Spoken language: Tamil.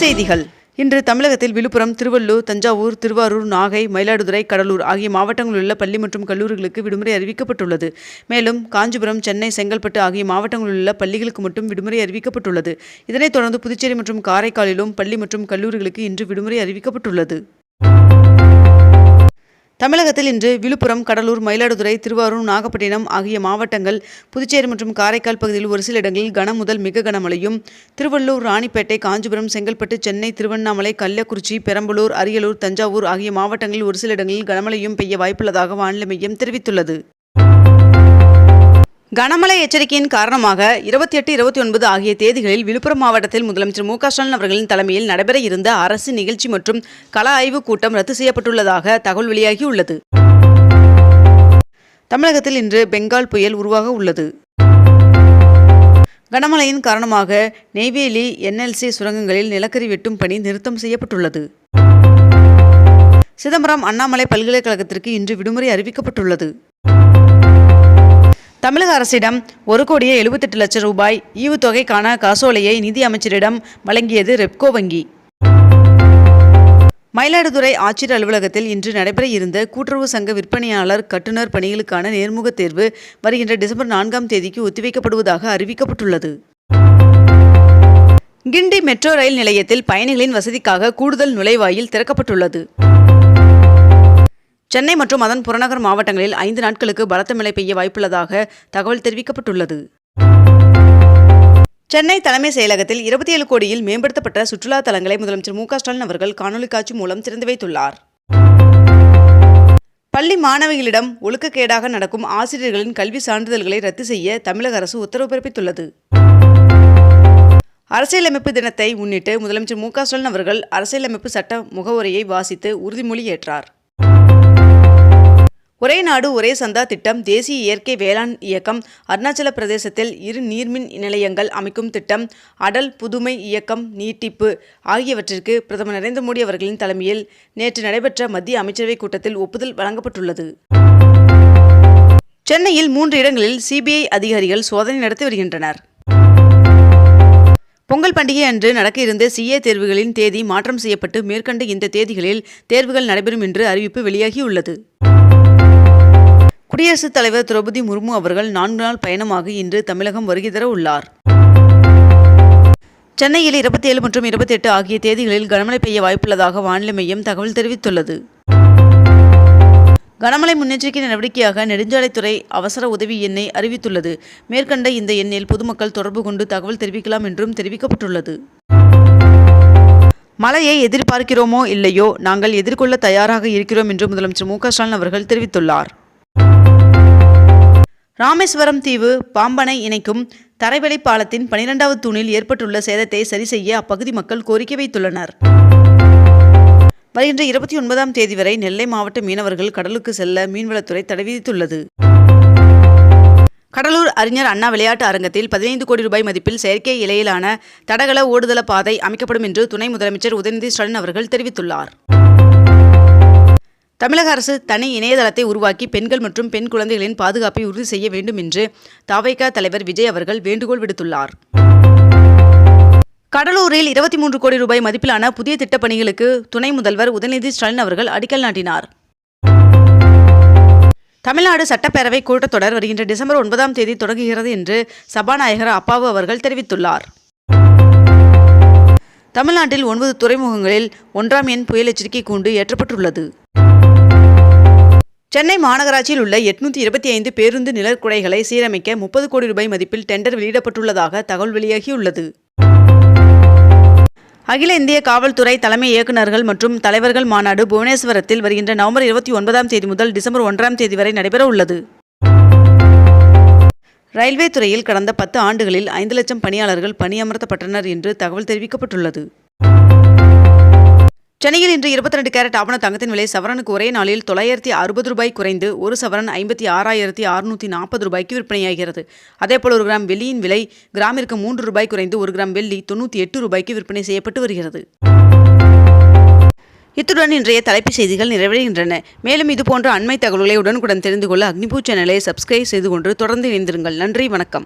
செய்திகள். இன்று தமிழகத்தில் விழுப்புரம் திருவள்ளூர் தஞ்சாவூர் திருவாரூர் நாகை மயிலாடுதுறை கடலூர் ஆகிய மாவட்டங்களில் உள்ள பள்ளி மற்றும் கல்லூரிகளுக்கு விடுமுறை அறிவிக்கப்பட்டுள்ளது. மேலும் காஞ்சிபுரம் சென்னை செங்கல்பட்டு ஆகிய மாவட்டங்களில் உள்ள பள்ளிகளுக்கு மட்டும் விடுமுறை அறிவிக்கப்பட்டுள்ளது. இதனைத் தொடர்ந்து புதுச்சேரி மற்றும் காரைக்காலிலும் பள்ளி மற்றும் கல்லூரிகளுக்கு இன்று விடுமுறை அறிவிக்கப்பட்டுள்ளது. தமிழகத்தில் இன்று விழுப்புரம் கடலூர் மயிலாடுதுறை திருவாரூர் நாகப்பட்டினம் ஆகிய மாவட்டங்கள் புதுச்சேரி மற்றும் காரைக்கால் பகுதியில் ஒரு சில இடங்களில் கனம் முதல் மிக கனமழையும் திருவள்ளூர் ராணிப்பேட்டை காஞ்சிபுரம் செங்கல்பட்டு சென்னை திருவண்ணாமலை கள்ளக்குறிச்சி பெரம்பலூர் அரியலூர் தஞ்சாவூர் ஆகிய மாவட்டங்களில் ஒரு சில இடங்களில் கனமழையும் பெய்ய வாய்ப்புள்ளதாக வானிலை மையம் தெரிவித்துள்ளது. கனமழை எச்சரிக்கையின் காரணமாக இருபத்தி எட்டு இருபத்தி ஒன்பது ஆகிய தேதிகளில் விழுப்புரம் மாவட்டத்தில் முதலமைச்சர் மு ஸ்டாலின் அவர்களின் தலைமையில் நடைபெற இருந்த அரசு நிகழ்ச்சி மற்றும் கள ஆய்வுக் கூட்டம் ரத்து செய்யப்பட்டுள்ளதாக தகவல் வெளியாகியுள்ளது. தமிழகத்தில் இன்று பெங்கால் புயல் உருவாக உள்ளது. கனமழையின் காரணமாக நெய்வேலி என்எல்சி சுரங்கங்களில் நிலக்கரி வெட்டும் பணி நிறுத்தம் செய்யப்பட்டுள்ளது. சிதம்பரம் அண்ணாமலை பல்கலைக்கழகத்திற்கு இன்று விடுமுறை அறிவிக்கப்பட்டுள்ளது. தமிழக அரசிடம் ஒரு கோடியே எழுபத்தெட்டு லட்சம் ரூபாய் ஈவுத்தொகைக்கான காசோலையை நிதி அமைச்சரிடம் வழங்கியது ரெப்கோ வங்கி. மயிலாடுதுறை ஆட்சியர் அலுவலகத்தில் இன்று நடைபெற இருந்த கூட்டுறவு சங்க விற்பனையாளர் கட்டுநர் பணிகளுக்கான நேர்முகத் தேர்வு வருகின்ற டிசம்பர் நான்காம் தேதிக்கு ஒத்திவைக்கப்படுவதாக அறிவிக்கப்பட்டுள்ளது. கிண்டி மெட்ரோ ரயில் நிலையத்தில் பயணிகளின் வசதிக்காக கூடுதல் நுழைவாயில் திறக்கப்பட்டுள்ளது. சென்னை மற்றும் அதன் புறநகர் மாவட்டங்களில் ஐந்து நாட்களுக்கு பலத்த மழை பெய்ய வாய்ப்புள்ளதாக தகவல் தெரிவிக்கப்பட்டுள்ளது. சென்னை தலைமை செயலகத்தில் இருபத்தி ஏழு கோடியில் மேம்படுத்தப்பட்ட சுற்றுலா தலங்களை முதலமைச்சர் மு ஸ்டாலின் அவர்கள் காணொலி காட்சி மூலம் திறந்து வைத்துள்ளார். பள்ளி மாணவிகளிடம் ஒழுக்கக்கேடாக நடக்கும் ஆசிரியர்களின் கல்வி சான்றிதழ்களை ரத்து செய்ய தமிழக அரசு உத்தரவு பிறப்பித்துள்ளது. அரசியலமைப்பு தினத்தை முன்னிட்டு முதலமைச்சர் மு ஸ்டாலின் அவர்கள் அரசியலமைப்பு சட்ட முகவுரையை வாசித்து உறுதிமொழி ஏற்றார். ஒரே நாடு ஒரே சந்தா திட்டம் தேசிய இயற்கை வேளாண் இயக்கம் அருணாச்சல பிரதேசத்தில் இரு நீர்மின் நிலையங்கள் அமைக்கும் திட்டம் அடல் புதுமை இயக்கம் நீட்டிப்பு ஆகியவற்றிற்கு பிரதமர் நரேந்திர மோடி அவர்களின் தலைமையில் நேற்று நடைபெற்ற மத்திய அமைச்சரவைக் கூட்டத்தில் ஒப்புதல் வழங்கப்பட்டுள்ளது. சென்னையில் மூன்று இடங்களில் சிபிஐ அதிகாரிகள் சோதனை நடத்தி வருகின்றனர். பொங்கல் பண்டிகை அன்று நடக்க இருந்த சிஏ தேர்வுகளின் தேதி மாற்றம் செய்யப்பட்டு மேற்கண்ட இந்த தேதிகளில் தேர்வுகள் நடைபெறும் என்று அறிவிப்பு வெளியாகியுள்ளது. குடியரசுத் தலைவர் திரௌபதி முர்மு அவர்கள் நான்கு நாள் பயணமாக இன்று தமிழகம் வருகை தர உள்ளார். சென்னையில் இருபத்தி ஏழு மற்றும் இருபத்தி எட்டு ஆகிய தேதிகளில் கனமழை பெய்ய வாய்ப்புள்ளதாக வானிலை மையம் தகவல் தெரிவித்துள்ளது. கனமழை முன்னெச்சரிக்கை நடவடிக்கையாக நெடுஞ்சாலைத்துறை அவசர உதவி எண்ணை அறிவித்துள்ளது. மேற்கண்ட இந்த எண்ணில் பொதுமக்கள் தொடர்பு கொண்டு தகவல் தெரிவிக்கலாம் என்றும் தெரிவிக்கப்பட்டுள்ளது. மழையை எதிர்பார்க்கிறோமோ இல்லையோ நாங்கள் எதிர்கொள்ள தயாராக இருக்கிறோம் என்று முதலமைச்சர் மு க ஸ்டாலின் அவர்கள் தெரிவித்துள்ளார். ராமேஸ்வரம் தீவு பாம்பனை இணைக்கும் தரைவழி பாலத்தின் பனிரெண்டாவது தூணில் ஏற்பட்டுள்ள சேதத்தை சரி செய்ய அப்பகுதி மக்கள் கோரிக்கை வைத்துள்ளனர். வருகின்ற இருபத்தி ஒன்பதாம் தேதி வரை நெல்லை மாவட்ட மீனவர்கள் கடலுக்கு செல்ல மீன்வளத்துறை தடை விதித்துள்ளது. கடலூர் அறிஞர் அண்ணா விளையாட்டு அரங்கத்தில் பதினைந்து கோடி ரூபாய் மதிப்பில் செயற்கை இலையிலான தடகள ஓடுதள பாதை அமைக்கப்படும் என்று துணை முதலமைச்சர் உதயநிதி ஸ்டாலின் அவர்கள் தெரிவித்துள்ளார். தமிழக அரசு தனி இணையதளத்தை உருவாக்கி பெண்கள் மற்றும் பெண் குழந்தைகளின் பாதுகாப்பை உறுதி செய்ய வேண்டும் என்று தாவைக்கா தலைவர் விஜய் அவர்கள் வேண்டுகோள் விடுத்துள்ளார். கடலூரில் இருபத்தி மூன்று கோடி ரூபாய் மதிப்பிலான புதிய திட்டப்பணிகளுக்கு துணை முதல்வர் உதயநிதி ஸ்டாலின் அவர்கள் அடிக்கல் நாட்டினார். தமிழ்நாடு சட்டப்பேரவை கூட்டத்தொடர் வருகின்ற டிசம்பர் ஒன்பதாம் தேதி தொடங்குகிறது என்று சபாநாயகர் அப்பாவு அவர்கள் தெரிவித்துள்ளார். தமிழ்நாட்டில் ஒன்பது துறைமுகங்களில் ஒன்றாம் எண் புயல் எச்சரிக்கை கூண்டு ஏற்றப்பட்டுள்ளது. சென்னை மாநகராட்சியில் உள்ள எட்நூத்தி இருபத்தி ஐந்து பேருந்து நிழற்குடைகளை சீரமைக்க முப்பது கோடி ரூபாய் மதிப்பில் டெண்டர் வெளியிடப்பட்டுள்ளதாக தகவல் வெளியாகியுள்ளது. அகில இந்திய காவல்துறை தலைமை இயக்குநர்கள் மற்றும் தலைவர்கள் மாநாடு புவனேஸ்வரத்தில் வருகின்ற நவம்பர் இருபத்தி ஒன்பதாம் தேதி முதல் டிசம்பர் ஒன்றாம் தேதி வரை நடைபெற உள்ளது. ரயில்வே துறையில் கடந்த பத்து ஆண்டுகளில் ஐந்து லட்சம் பணியாளர்கள் பணியமர்த்தப்பட்டனர் என்று தகவல் தெரிவிக்கப்பட்டுள்ளது. சென்னையில் இன்று இருபத்தி ரெண்டு கேரட் ஆவண தங்கத்தின் விலை சவரனுக்கு ஒரே நாளில் தொள்ளாயிரத்தி அறுபது ரூபாய் குறைந்து ஒரு சவரன் ஐம்பத்தி ஆறாயிரத்தி அறுநூற்றி நாற்பது ரூபாய்க்கு விற்பனையாகிறது. அதேபோல் ஒரு கிராம் வெள்ளியின் விலை கிராமிற்கு மூன்று ரூபாய் குறைந்து ஒரு கிராம் வெள்ளி தொண்ணூற்றி எட்டு ரூபாய்க்கு விற்பனை செய்யப்பட்டு வருகிறது. இத்துடன் இன்றைய தலைப்புச் செய்திகள் நிறைவடைகின்றன. மேலும் இதுபோன்ற அண்மை தகவல்களை உடனுக்குடன் தெரிந்து கொள்ள அக்னிபூ சேனலை சப்ஸ்கிரைப் செய்து கொண்டு தொடர்ந்து இணைந்திருங்கள். நன்றி வணக்கம்.